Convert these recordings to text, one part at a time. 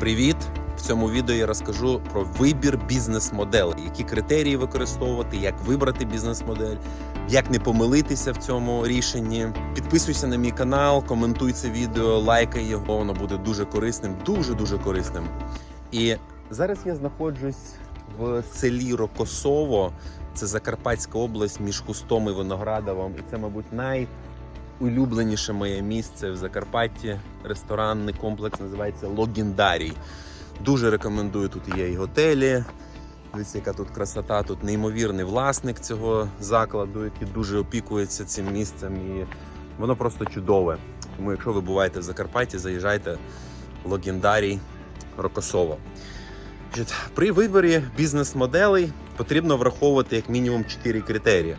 Привіт! В цьому відео я розкажу про вибір бізнес-моделей, які критерії використовувати, як вибрати бізнес-модель, як не помилитися в цьому рішенні. Підписуйся на мій канал, коментуй це відео, лайкай його, воно буде дуже корисним, дуже дуже корисним. І зараз я знаходжусь в селі Рокосово, це Закарпатська область між Хустом і Виноградовом. І це, мабуть, най улюбленіше моє місце в Закарпатті. Ресторанний комплекс називається Логіндарій. Дуже рекомендую тут є і готелі. Дивіться, яка тут красота, тут неймовірний власник цього закладу, який дуже опікується цим місцем. І воно просто чудове. Тому, якщо ви буваєте в Закарпатті, заїжджайте в Логіндарій Рокосово. При виборі бізнес-моделей потрібно враховувати як мінімум 4 критерії.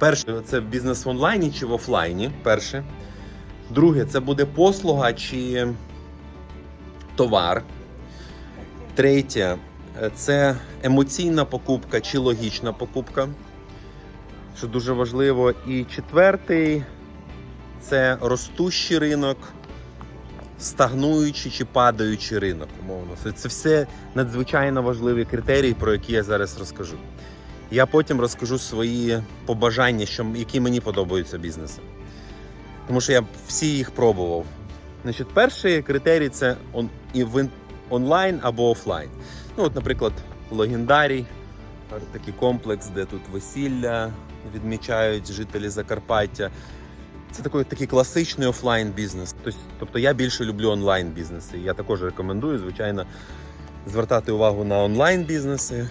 Перше, це бізнес в онлайні чи в офлайні. Перше. Друге, це буде послуга чи товар. Третє, це емоційна покупка чи логічна покупка, що дуже важливо. І четвертий це ростущий ринок, стагнуючий чи падаючий ринок, умовно. Це все надзвичайно важливі критерії, про які я зараз розкажу. Я потім розкажу свої побажання, що, які мені подобаються бізнеси. Тому що я всі їх пробував. Значить, перший критерій це он, і в онлайн або офлайн. Ну, от, наприклад, Легендарій, такий комплекс, де тут весілля відмічають жителі Закарпаття. Це такий, такий класичний офлайн бізнес. Тобто, тобто я більше люблю онлайн бізнеси. Я також рекомендую, звичайно, звертати увагу на онлайн бізнеси.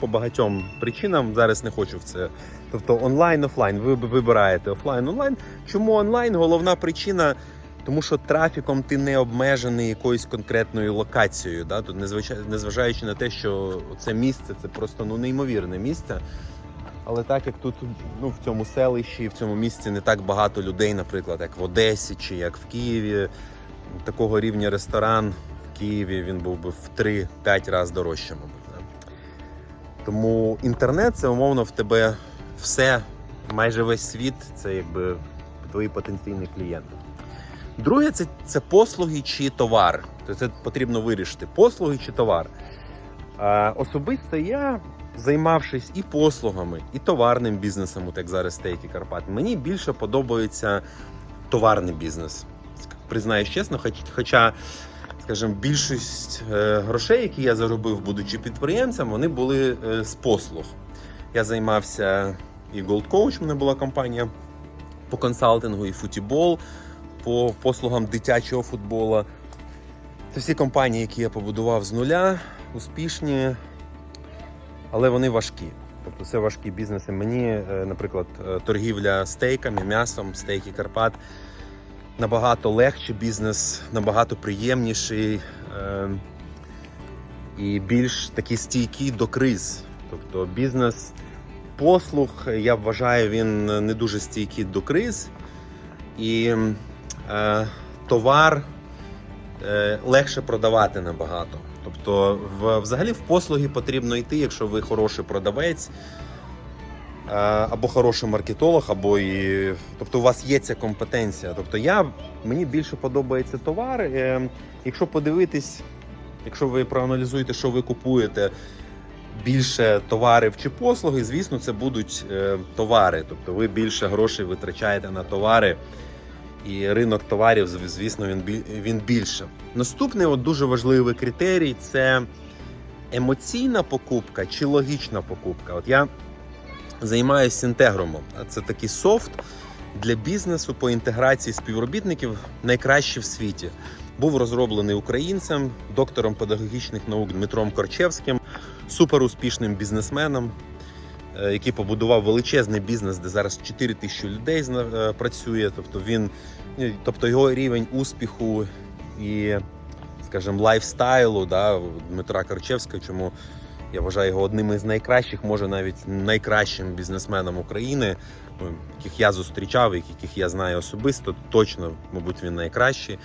По багатьом причинам зараз не хочу в це. Тобто онлайн, офлайн. Ви вибираєте офлайн, онлайн. Чому онлайн? Головна причина. Тому що трафіком ти не обмежений якоюсь конкретною локацією. Да? Тут незважаючи на те, що це місце це просто ну, неймовірне місце. Але так як тут ну, в цьому селищі, в цьому місці не так багато людей, наприклад, як в Одесі чи як в Києві, такого рівня ресторан в Києві він був би в 3-5 разів дорожче, мабуть. Тому інтернет це умовно в тебе все, майже весь світ, це якби твої потенційні клієнти. Друге, це, це послуги чи товар. Тобто це потрібно вирішити: послуги чи товар. А, особисто я, займавшись і послугами, і товарним бізнесом, як зараз стейки Карпат, мені більше подобається товарний бізнес. Признаюсь чесно, хоч, хоча, скажімо, більшість е, грошей, які я заробив, будучи підприємцем, вони були е, з послуг. Я займався і Gold Coach, в мене була компанія по консалтингу, і футібол по послугам дитячого футболу. Це всі компанії, які я побудував з нуля, успішні, але вони важкі. Тобто це важкі бізнеси. Мені, е, наприклад, торгівля стейками, м'ясом, стейки Карпат набагато легший бізнес, набагато приємніший е, і більш такий стійкий до криз. Тобто бізнес послуг, я вважаю, він не дуже стійкий до криз. І е, товар е, легше продавати набагато. Тобто, в, взагалі в послуги потрібно йти, якщо ви хороший продавець, або хороший маркетолог, або і. Тобто у вас є ця компетенція. Тобто я, мені більше подобається товар. Е, якщо подивитись, якщо ви проаналізуєте, що ви купуєте. Більше товарів чи послуги, звісно, це будуть е, товари. Тобто ви більше грошей витрачаєте на товари, і ринок товарів, звісно, він, він більше. Наступний от дуже важливий критерій це емоційна покупка чи логічна покупка. От я займаюся Сінтегромом. а Це такий софт для бізнесу по інтеграції співробітників найкращий в світі. Був розроблений українцем, доктором педагогічних наук Дмитром Корчевським, суперуспішним бізнесменом, е, який побудував величезний бізнес, де зараз 4 тисячі людей е, працює. Тобто він, ну, тобто його рівень успіху і, скажімо, лайфстайлу да, Дмитра Корчевського, чому я вважаю його одним із найкращих, може навіть найкращим бізнесменом України, ну, яких я зустрічав, яких я знаю особисто, точно, мабуть, він найкращий.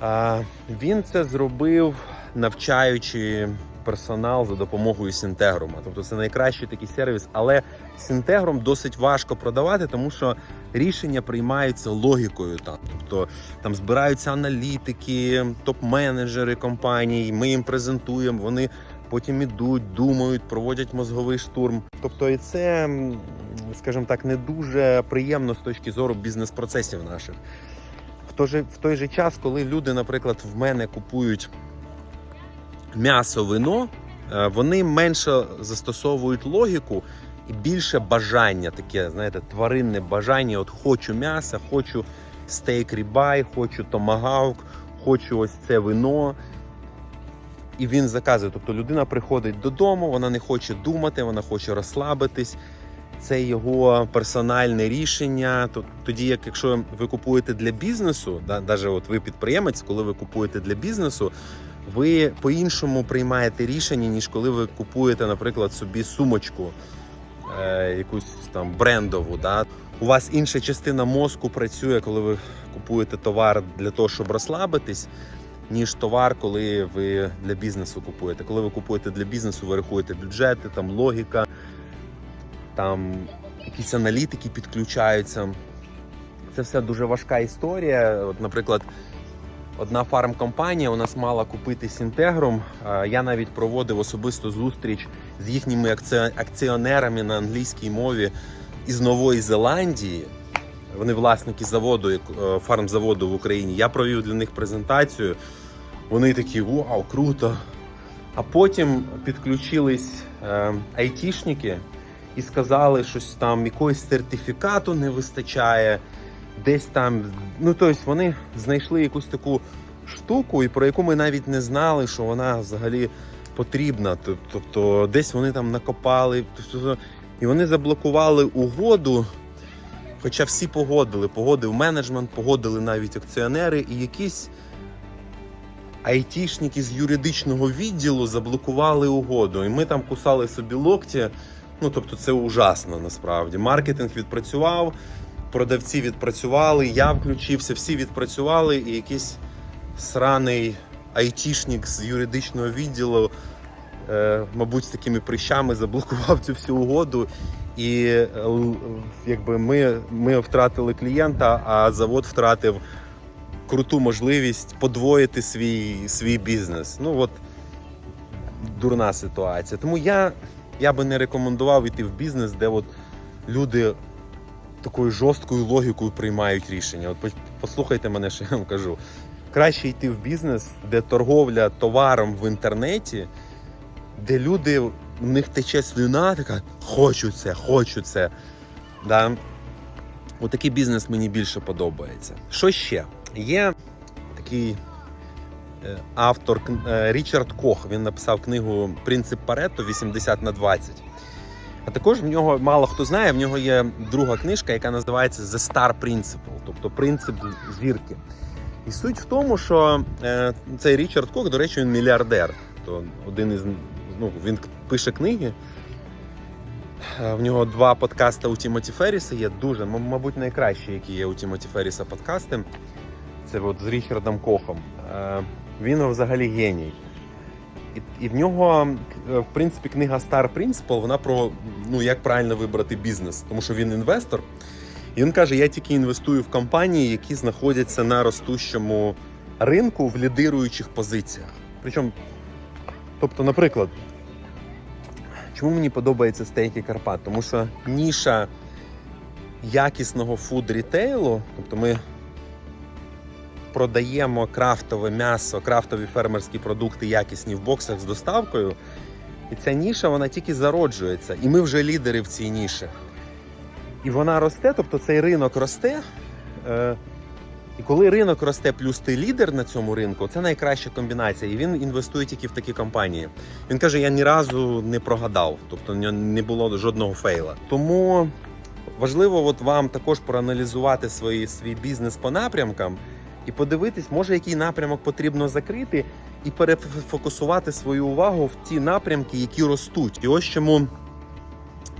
А, він це зробив, навчаючи персонал за допомогою Сінтегрума. Тобто це найкращий такий сервіс, але Сінтегрум досить важко продавати, тому що рішення приймаються логікою. Там тобто там збираються аналітики, топ-менеджери компаній. Ми їм презентуємо. Вони потім ідуть, думають, проводять мозговий штурм. Тобто, і це, скажімо так, не дуже приємно з точки зору бізнес-процесів наших. В той, же, в той же час, коли люди, наприклад, в мене купують м'ясо, вино, е, вони менше застосовують логіку і більше бажання, таке, знаєте, тваринне бажання. От хочу м'яса, хочу стейк рібай, хочу томагавк, хочу ось це вино. І він заказує. Тобто людина приходить додому, вона не хоче думати, вона хоче розслабитись. Це його персональне рішення. Тоді, як якщо ви купуєте для бізнесу, навіть от ви підприємець, коли ви купуєте для бізнесу, ви по-іншому приймаєте рішення, ніж коли ви купуєте, наприклад, собі сумочку, е, якусь там брендову. Да? У вас інша частина мозку працює, коли ви купуєте товар для того, щоб розслабитись, ніж товар, коли ви для бізнесу купуєте. Коли ви купуєте для бізнесу, ви рахуєте бюджети, там логіка, там якісь аналітики підключаються. Це все дуже важка історія. От, наприклад, одна фармкомпанія у нас мала купити Сінтегрум. Е, Я навіть проводив особисту зустріч з їхніми акціонерами на англійській мові із Нової Зеландії. Вони власники заводу, е, фармзаводу в Україні. Я провів для них презентацію. Вони такі: вау, круто! А потім підключились е, айтішники і сказали, щось там якогось сертифікату не вистачає, десь там. Ну, тобто вони знайшли якусь таку штуку, і про яку ми навіть не знали, що вона взагалі потрібна. Тобто, десь вони там накопали, тобто, і вони заблокували угоду. Хоча всі погодили, погодив менеджмент, погодили навіть акціонери, і якісь айтішники з юридичного відділу заблокували угоду. І ми там кусали собі локті. Ну тобто, це ужасно насправді. Маркетинг відпрацював, продавці відпрацювали, я включився, всі відпрацювали, і якийсь сраний айтішник з юридичного відділу, е, мабуть, з такими прищами заблокував цю всю угоду. І е, якби ми, ми втратили клієнта, а завод втратив круту можливість подвоїти свій, свій бізнес. Ну от дурна ситуація. Тому я, я би не рекомендував йти в бізнес, де от люди такою жорсткою логікою приймають рішення. От послухайте мене, що я вам кажу. Краще йти в бізнес, де торговля товаром в інтернеті, де люди, в них тече слюна, така хочу це, хочу це. Да? Отакий бізнес мені більше подобається. Що ще? Є такий е, автор е, Річард Кох. Він написав книгу Принцип Паретто 80 на 20. А також в нього мало хто знає, в нього є друга книжка, яка називається The Star Principle, тобто принцип зірки. І суть в тому, що е, цей Річард Кох, до речі, він мільярдер. То один із ну, він пише книги. Е, В нього два подкасти у Тімоті Ферріса є дуже, мабуть, найкращі, які є у Тімоті Ферріса подкасти. Це от з Річардом Кохом. Е, Він взагалі геній. І, і в нього, е, в принципі, книга Star Principle, вона про ну, як правильно вибрати бізнес, тому що він інвестор. І він каже: я тільки інвестую в компанії, які знаходяться на ростущому ринку в лідируючих позиціях. Причому, тобто, наприклад, чому мені подобається стейки Карпат? Тому що ніша якісного фуд-рітейлу, тобто ми продаємо крафтове м'ясо, крафтові фермерські продукти якісні в боксах з доставкою. І ця ніша вона тільки зароджується. І ми вже лідери в цій ніші. І вона росте, тобто цей ринок росте. І коли ринок росте, плюс ти лідер на цьому ринку, це найкраща комбінація. І він інвестує тільки в такі компанії. Він каже: я ні разу не прогадав, тобто не було жодного фейла. Тому важливо от вам також проаналізувати свої, свій бізнес по напрямкам і подивитись, може, який напрямок потрібно закрити, і перефокусувати свою увагу в ті напрямки, які ростуть. І ось чому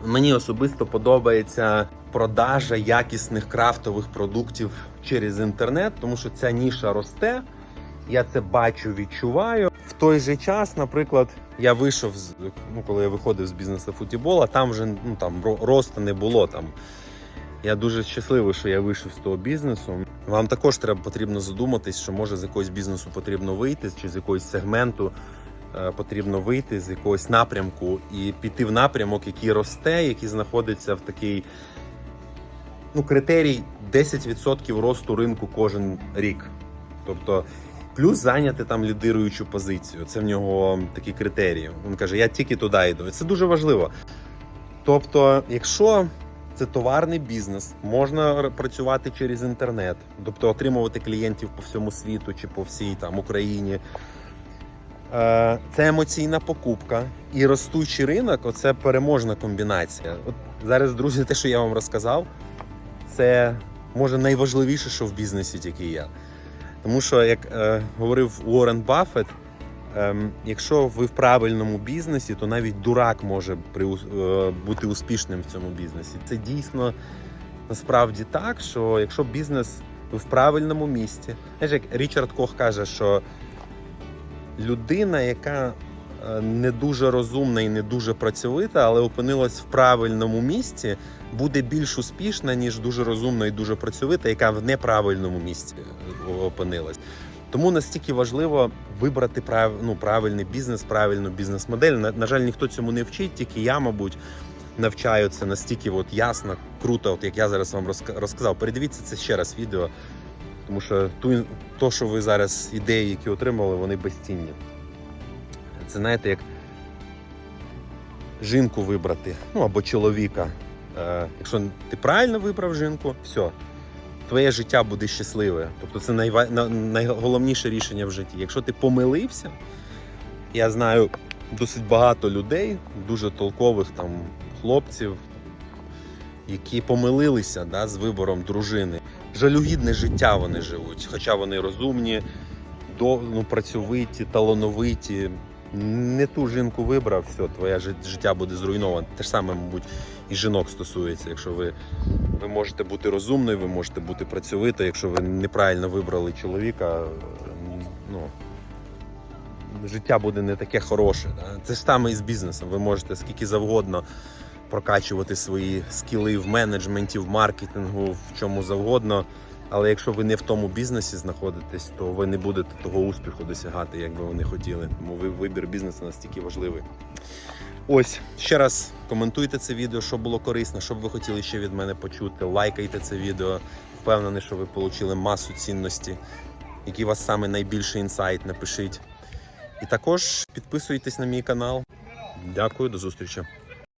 мені особисто подобається продажа якісних крафтових продуктів через інтернет, тому що ця ніша росте. Я це бачу, відчуваю. В той же час, наприклад, я вийшов з ну, коли я виходив з бізнесу футбола, там вже ну там росту не було там. Я дуже щасливий, що я вийшов з того бізнесу. Вам також треба потрібно задуматись, що може з якогось бізнесу потрібно вийти, чи з якогось сегменту е, потрібно вийти, з якогось напрямку і піти в напрямок, який росте, який знаходиться в такий ну, критерій 10% росту ринку кожен рік. Тобто, плюс зайняти там лідируючу позицію. Це в нього такі критерії. Він каже: я тільки туди йду. Це дуже важливо. Тобто, якщо це товарний бізнес, можна працювати через інтернет, тобто отримувати клієнтів по всьому світу чи по всій там Україні. Е, Це емоційна покупка і ростучий ринок оце переможна комбінація. От зараз, друзі, те, що я вам розказав, це може найважливіше, що в бізнесі тільки є. Тому що, як е, говорив Уоррен Баффет, ем, якщо ви в правильному бізнесі, то навіть дурак може приус- е, бути успішним в цьому бізнесі. Це дійсно насправді так, що якщо бізнес ви в правильному місці, знаєш, як Річард Кох каже, що людина, яка е, не дуже розумна і не дуже працьовита, але опинилась в правильному місці, буде більш успішна, ніж дуже розумна і дуже працьовита, яка в неправильному місці е, опинилась. Тому настільки важливо вибрати прав... ну, правильний бізнес, правильну бізнес-модель. На, на жаль, ніхто цьому не вчить, тільки я, мабуть, навчаю це настільки от ясно, круто, от як я зараз вам розказав. Передивіться це ще раз відео, тому що ту, то, що ви зараз ідеї, які отримали, вони безцінні. Це знаєте, як жінку вибрати, ну або чоловіка. Е, якщо ти правильно вибрав жінку, все, твоє життя буде щасливе. Тобто це найва... найголовніше рішення в житті. Якщо ти помилився, я знаю досить багато людей, дуже толкових там хлопців, які помилилися да, з вибором дружини. Жалюгідне життя вони живуть, хоча вони розумні, до, ну, працьовиті, талановиті. Не ту жінку вибрав, все, твоє життя буде зруйноване. Те ж саме, мабуть, і жінок стосується. Якщо ви, ви можете бути розумною, ви можете бути працьовитою, якщо ви неправильно вибрали чоловіка, ну, життя буде не таке хороше. Це ж саме і з бізнесом. Ви можете скільки завгодно прокачувати свої скіли в менеджменті, в маркетингу, в чому завгодно. Але якщо ви не в тому бізнесі знаходитесь, то ви не будете того успіху досягати, як би вони хотіли. Тому ви- вибір бізнесу настільки важливий. Ось ще раз коментуйте це відео, що було корисно, що б ви хотіли ще від мене почути. Лайкайте це відео. Впевнений, що ви отримали масу цінності. Який у вас саме найбільший інсайт, напишіть. І також підписуйтесь на мій канал. Дякую, до зустрічі.